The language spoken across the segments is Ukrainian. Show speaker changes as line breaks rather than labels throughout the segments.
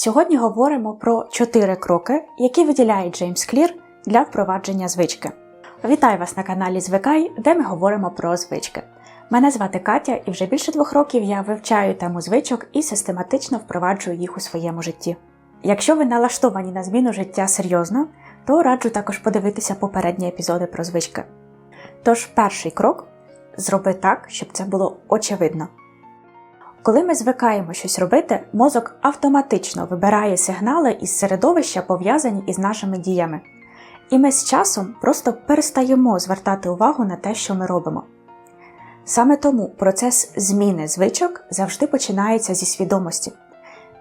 Сьогодні говоримо про чотири кроки, які виділяє Джеймс Клір для впровадження звички. Вітаю вас на каналі Звикай, де ми говоримо про звички. Мене звати Катя, і вже більше двох років я вивчаю тему звичок і систематично впроваджую їх у своєму житті. Якщо ви налаштовані на зміну життя серйозно, то раджу також подивитися попередні епізоди про звички. Тож, перший крок зроби так, щоб це було очевидно. Коли ми звикаємо щось робити, мозок автоматично вибирає сигнали із середовища, пов'язані із нашими діями. І ми з часом просто перестаємо звертати увагу на те, що ми робимо. Саме тому процес зміни звичок завжди починається зі свідомості.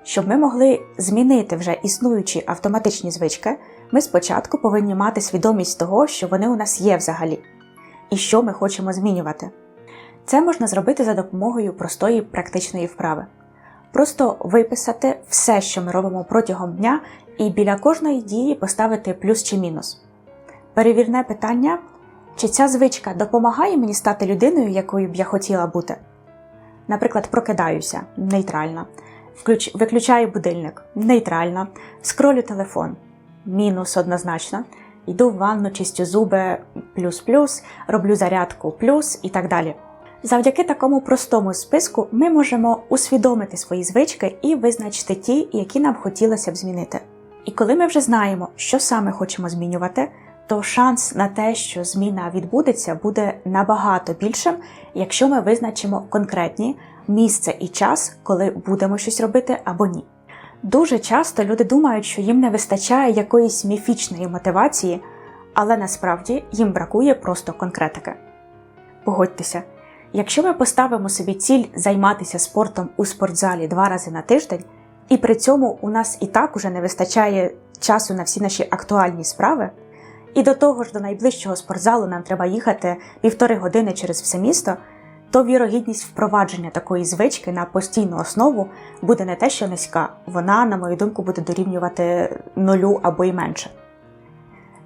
Щоб ми могли змінити вже існуючі автоматичні звички, ми спочатку повинні мати свідомість того, що вони у нас є взагалі, і що ми хочемо змінювати. Це можна зробити за допомогою простої практичної вправи. Просто виписати все, що ми робимо протягом дня, і біля кожної дії поставити плюс чи мінус. Перевірне питання, чи ця звичка допомагає мені стати людиною, якою б я хотіла бути. Наприклад, прокидаюся нейтрально, Включ... виключаю будильник нейтрально, скролю телефон мінус однозначно, йду в ванну, чистю зуби плюс-плюс, роблю зарядку плюс і так далі. Завдяки такому простому списку ми можемо усвідомити свої звички і визначити ті, які нам хотілося б змінити. І коли ми вже знаємо, що саме хочемо змінювати, то шанс на те, що зміна відбудеться, буде набагато більшим, якщо ми визначимо конкретні місце і час, коли будемо щось робити або ні. Дуже часто люди думають, що їм не вистачає якоїсь міфічної мотивації, але насправді їм бракує просто конкретики. Погодьтеся, якщо ми поставимо собі ціль займатися спортом у спортзалі два рази на тиждень, і при цьому у нас і так уже не вистачає часу на всі наші актуальні справи, і до того ж до найближчого спортзалу нам треба їхати півтори години через все місто, то вірогідність впровадження такої звички на постійну основу буде не те, що низька, вона, на мою думку, буде дорівнювати нулю або й менше.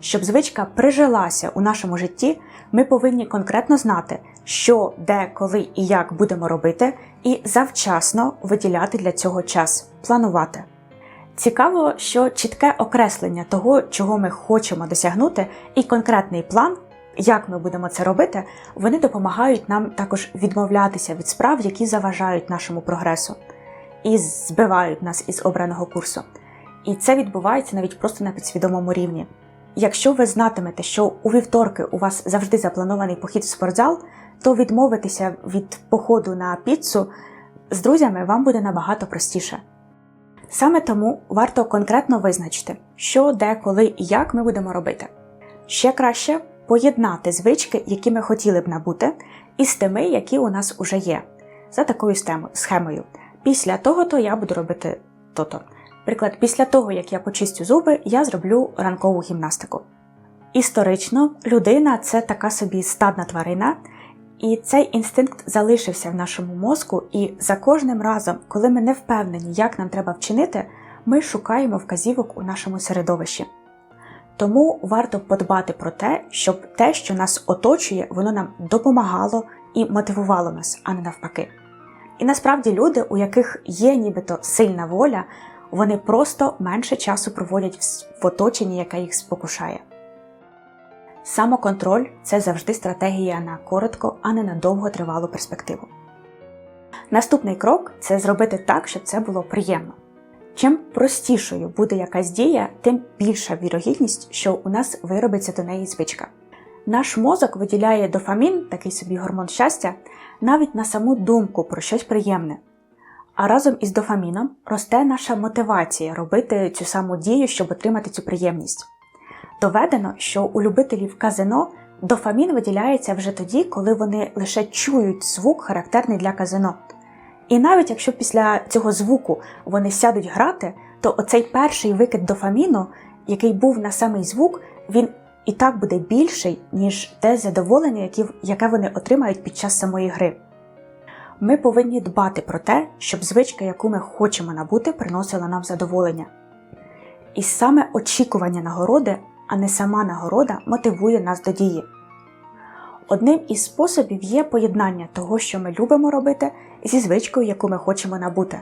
Щоб звичка прижилася у нашому житті, ми повинні конкретно знати, що, де, коли і як будемо робити, і завчасно виділяти для цього час, планувати. Цікаво, що чітке окреслення того, чого ми хочемо досягнути, і конкретний план, як ми будемо це робити, вони допомагають нам також відмовлятися від справ, які заважають нашому прогресу, і збивають нас із обраного курсу. І це відбувається навіть просто на підсвідомому рівні. Якщо ви знатимете, що у вівторки у вас завжди запланований похід в спортзал, то відмовитися від походу на піцу з друзями вам буде набагато простіше. Саме тому варто конкретно визначити, що, де, коли і як ми будемо робити. Ще краще поєднати звички, які ми хотіли б набути, із тими, які у нас уже є, за такою схемою. Після того-то я буду робити то-то. Приклад, після того, як я почистю зуби, я зроблю ранкову гімнастику. Історично, людина це така собі стадна тварина, і цей інстинкт залишився в нашому мозку, і за кожним разом, коли ми не впевнені, як нам треба вчинити, ми шукаємо вказівок у нашому середовищі. Тому варто подбати про те, щоб те, що нас оточує, воно нам допомагало і мотивувало нас, а не навпаки. І насправді люди, у яких є нібито сильна воля, вони просто менше часу проводять в оточенні, яке їх спокушає. Самоконтроль це завжди стратегія на коротко, а не на довготривалу перспективу. Наступний крок це зробити так, щоб це було приємно. Чим простішою буде якась дія, тим більша вірогідність, що у нас виробиться до неї звичка. Наш мозок виділяє дофамін, такий собі гормон щастя, навіть на саму думку про щось приємне. А разом із дофаміном росте наша мотивація робити цю саму дію, щоб отримати цю приємність. Доведено, що у любителів казино дофамін виділяється вже тоді, коли вони лише чують звук, характерний для казино. І навіть якщо після цього звуку вони сядуть грати, то оцей перший викид дофаміну, який був на самий звук, він і так буде більший, ніж те задоволення, яке вони отримають під час самої гри. Ми повинні дбати про те, щоб звичка, яку ми хочемо набути, приносила нам задоволення. І саме очікування нагороди, а не сама нагорода, мотивує нас до дії. Одним із способів є поєднання того, що ми любимо робити, зі звичкою, яку ми хочемо набути.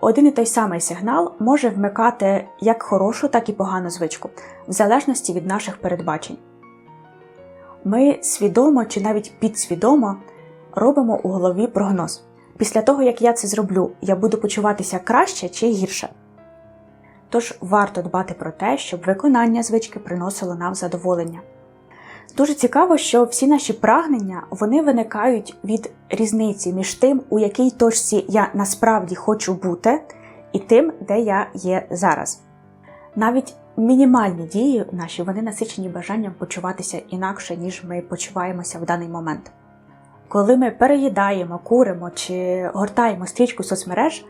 один і той самий сигнал може вмикати як хорошу, так і погану звичку, в залежності від наших передбачень. Ми свідомо чи навіть підсвідомо робимо у голові прогноз. Після того, як я це зроблю, я буду почуватися краще чи гірше. Тож варто дбати про те, щоб виконання звички приносило нам задоволення. Дуже цікаво, що всі наші прагнення вони виникають від різниці між тим, у якій точці я насправді хочу бути, і тим, де я є зараз. Навіть мінімальні дії наші вони насичені бажанням почуватися інакше, ніж ми почуваємося в даний момент. Коли ми переїдаємо, куримо чи гортаємо стрічку соцмереж,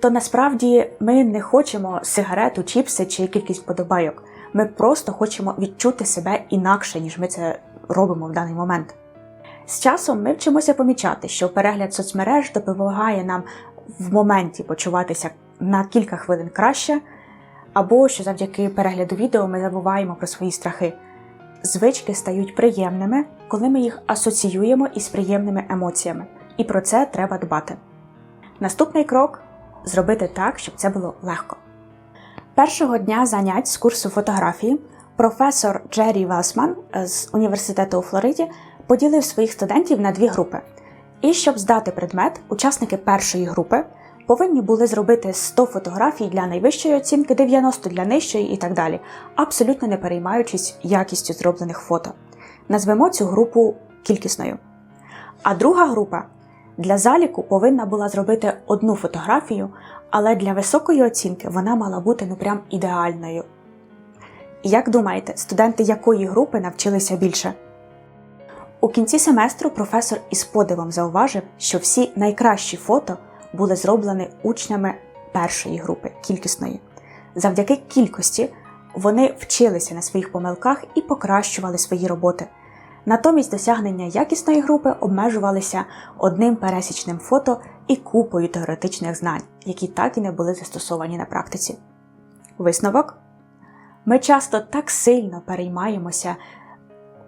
то насправді ми не хочемо сигарету, чіпси чи кількість подобайок. Ми просто хочемо відчути себе інакше, ніж ми це робимо в даний момент. З часом ми вчимося помічати, що перегляд соцмереж допомагає нам в моменті почуватися на кілька хвилин краще, або що завдяки перегляду відео ми забуваємо про свої страхи. Звички стають приємними, коли ми їх асоціюємо із приємними емоціями, і про це треба дбати. Наступний крок зробити так, щоб це було легко. Першого дня занять з курсу фотографії професор Джері Велсман з університету у Флориді поділив своїх студентів на дві групи. І щоб здати предмет, учасники першої групи повинні були зробити 100 фотографій для найвищої оцінки, 90 для нижчої і так далі, абсолютно не переймаючись якістю зроблених фото. Назвемо цю групу кількісною. А друга група для заліку повинна була зробити одну фотографію, але для високої оцінки вона мала бути ну прям ідеальною. Як думаєте, студенти якої групи навчилися більше? У кінці семестру професор із подивом зауважив, що всі найкращі фото були зроблені учнями першої групи кількісної. Завдяки кількості вони вчилися на своїх помилках і покращували свої роботи. Натомість досягнення якісної групи обмежувалися одним пересічним фото і купою теоретичних знань, які так і не були застосовані на практиці. Висновок ми часто так сильно переймаємося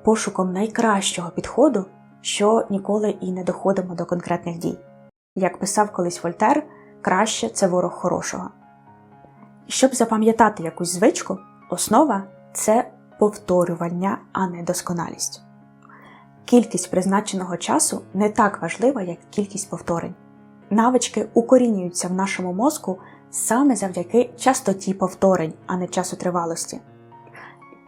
пошуком найкращого підходу, що ніколи і не доходимо до конкретних дій. Як писав колись Вольтер, краще це ворог хорошого. Щоб запам'ятати якусь звичку, основа це повторювання, а не досконалість. Кількість призначеного часу не так важлива, як кількість повторень. Навички укорінюються в нашому мозку саме завдяки частоті повторень, а не часу тривалості.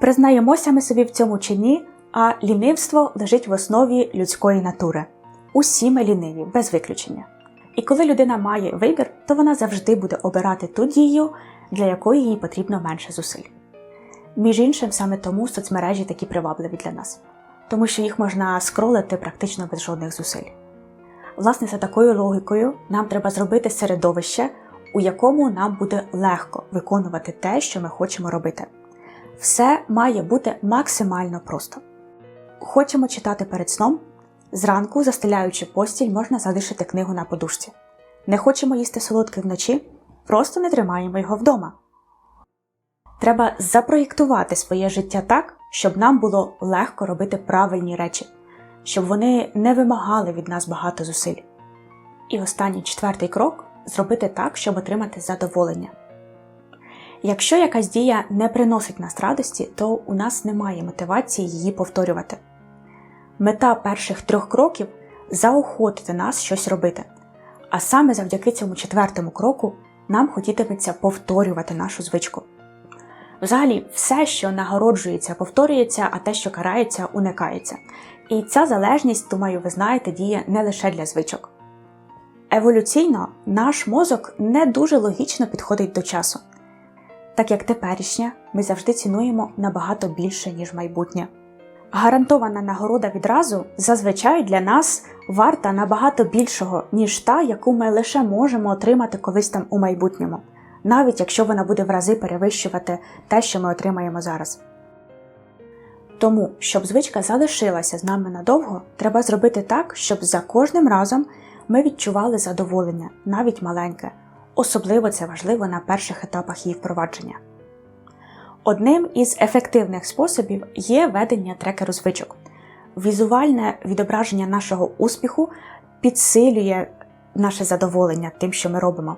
Признаємося ми собі в цьому чи ні, а лінивство лежить в основі людської натури. Усі ми ліниві, без виключення. І коли людина має вибір, то вона завжди буде обирати ту дію, для якої їй потрібно менше зусиль. Між іншим, саме тому соцмережі такі привабливі для нас, тому що їх можна скролити практично без жодних зусиль. Власне, за такою логікою, нам треба зробити середовище, у якому нам буде легко виконувати те, що ми хочемо робити. Все має бути максимально просто. Хочемо читати перед сном. Зранку, застеляючи постіль, можна залишити книгу на подушці. Не хочемо їсти солодке вночі, просто не тримаємо його вдома. Треба запроєктувати своє життя так, щоб нам було легко робити правильні речі, щоб вони не вимагали від нас багато зусиль. І останній четвертий крок зробити так, щоб отримати задоволення. Якщо якась дія не приносить нас радості, то у нас немає мотивації її повторювати. Мета перших трьох кроків заохотити нас щось робити. А саме завдяки цьому четвертому кроку нам хотітиметься повторювати нашу звичку. Взагалі, все, що нагороджується, повторюється, а те, що карається, уникається. І ця залежність, думаю, ви знаєте, діє не лише для звичок. Еволюційно наш мозок не дуже логічно підходить до часу, так як теперішнє ми завжди цінуємо набагато більше, ніж майбутнє. Гарантована нагорода відразу зазвичай для нас варта набагато більшого, ніж та, яку ми лише можемо отримати колись там у майбутньому, навіть якщо вона буде в рази перевищувати те, що ми отримаємо зараз. Тому, щоб звичка залишилася з нами надовго, треба зробити так, щоб за кожним разом ми відчували задоволення, навіть маленьке. Особливо це важливо на перших етапах її впровадження. Одним із ефективних способів є ведення трекеру звичок. Візуальне відображення нашого успіху підсилює наше задоволення тим, що ми робимо.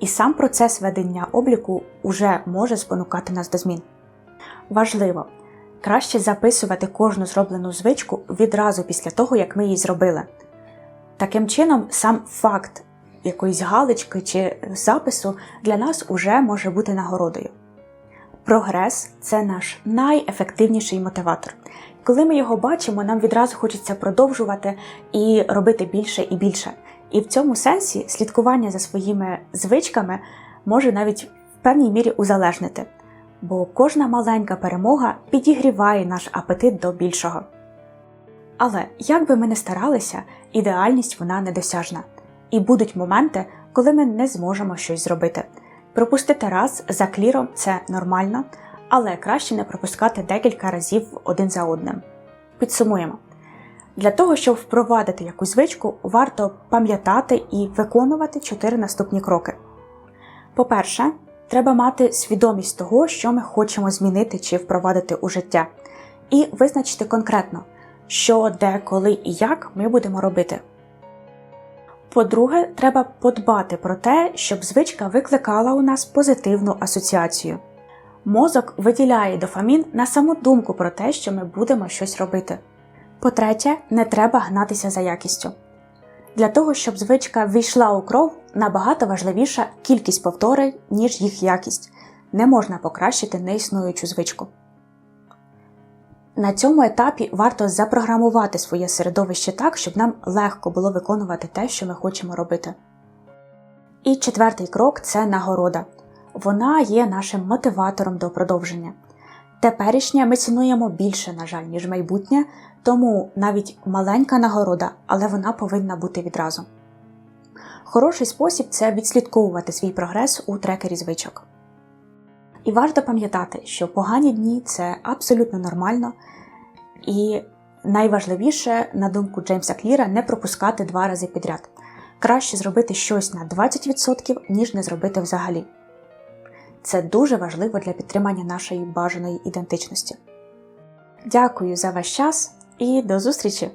І сам процес ведення обліку уже може спонукати нас до змін. Важливо, краще записувати кожну зроблену звичку відразу після того, як ми її зробили. Таким чином, сам факт якоїсь галочки чи запису для нас уже може бути нагородою. Прогрес це наш найефективніший мотиватор. Коли ми його бачимо, нам відразу хочеться продовжувати і робити більше і більше. І в цьому сенсі слідкування за своїми звичками може навіть в певній мірі узалежнити, бо кожна маленька перемога підігріває наш апетит до більшого. Але як би ми не старалися, ідеальність вона недосяжна. І будуть моменти, коли ми не зможемо щось зробити. Пропустити раз за кліром це нормально, але краще не пропускати декілька разів один за одним. Підсумуємо. Для того, щоб впровадити якусь звичку, варто пам'ятати і виконувати чотири наступні кроки. По-перше, треба мати свідомість того, що ми хочемо змінити чи впровадити у життя, і визначити конкретно, що, де, коли і як ми будемо робити. По-друге, треба подбати про те, щоб звичка викликала у нас позитивну асоціацію. Мозок виділяє дофамін на саму думку про те, що ми будемо щось робити. По-третє, не треба гнатися за якістю. Для того, щоб звичка війшла у кров, набагато важливіша кількість повторень, ніж їх якість. Не можна покращити неіснуючу звичку. На цьому етапі варто запрограмувати своє середовище так, щоб нам легко було виконувати те, що ми хочемо робити. І четвертий крок це нагорода. Вона є нашим мотиватором до продовження. Теперішнє ми цінуємо більше, на жаль, ніж майбутнє, тому навіть маленька нагорода, але вона повинна бути відразу. Хороший спосіб це відслідковувати свій прогрес у трекері звичок. І варто пам'ятати, що погані дні це абсолютно нормально, і найважливіше, на думку Джеймса Кліра, не пропускати два рази підряд. Краще зробити щось на 20%, ніж не зробити взагалі. Це дуже важливо для підтримання нашої бажаної ідентичності. Дякую за ваш час і до зустрічі!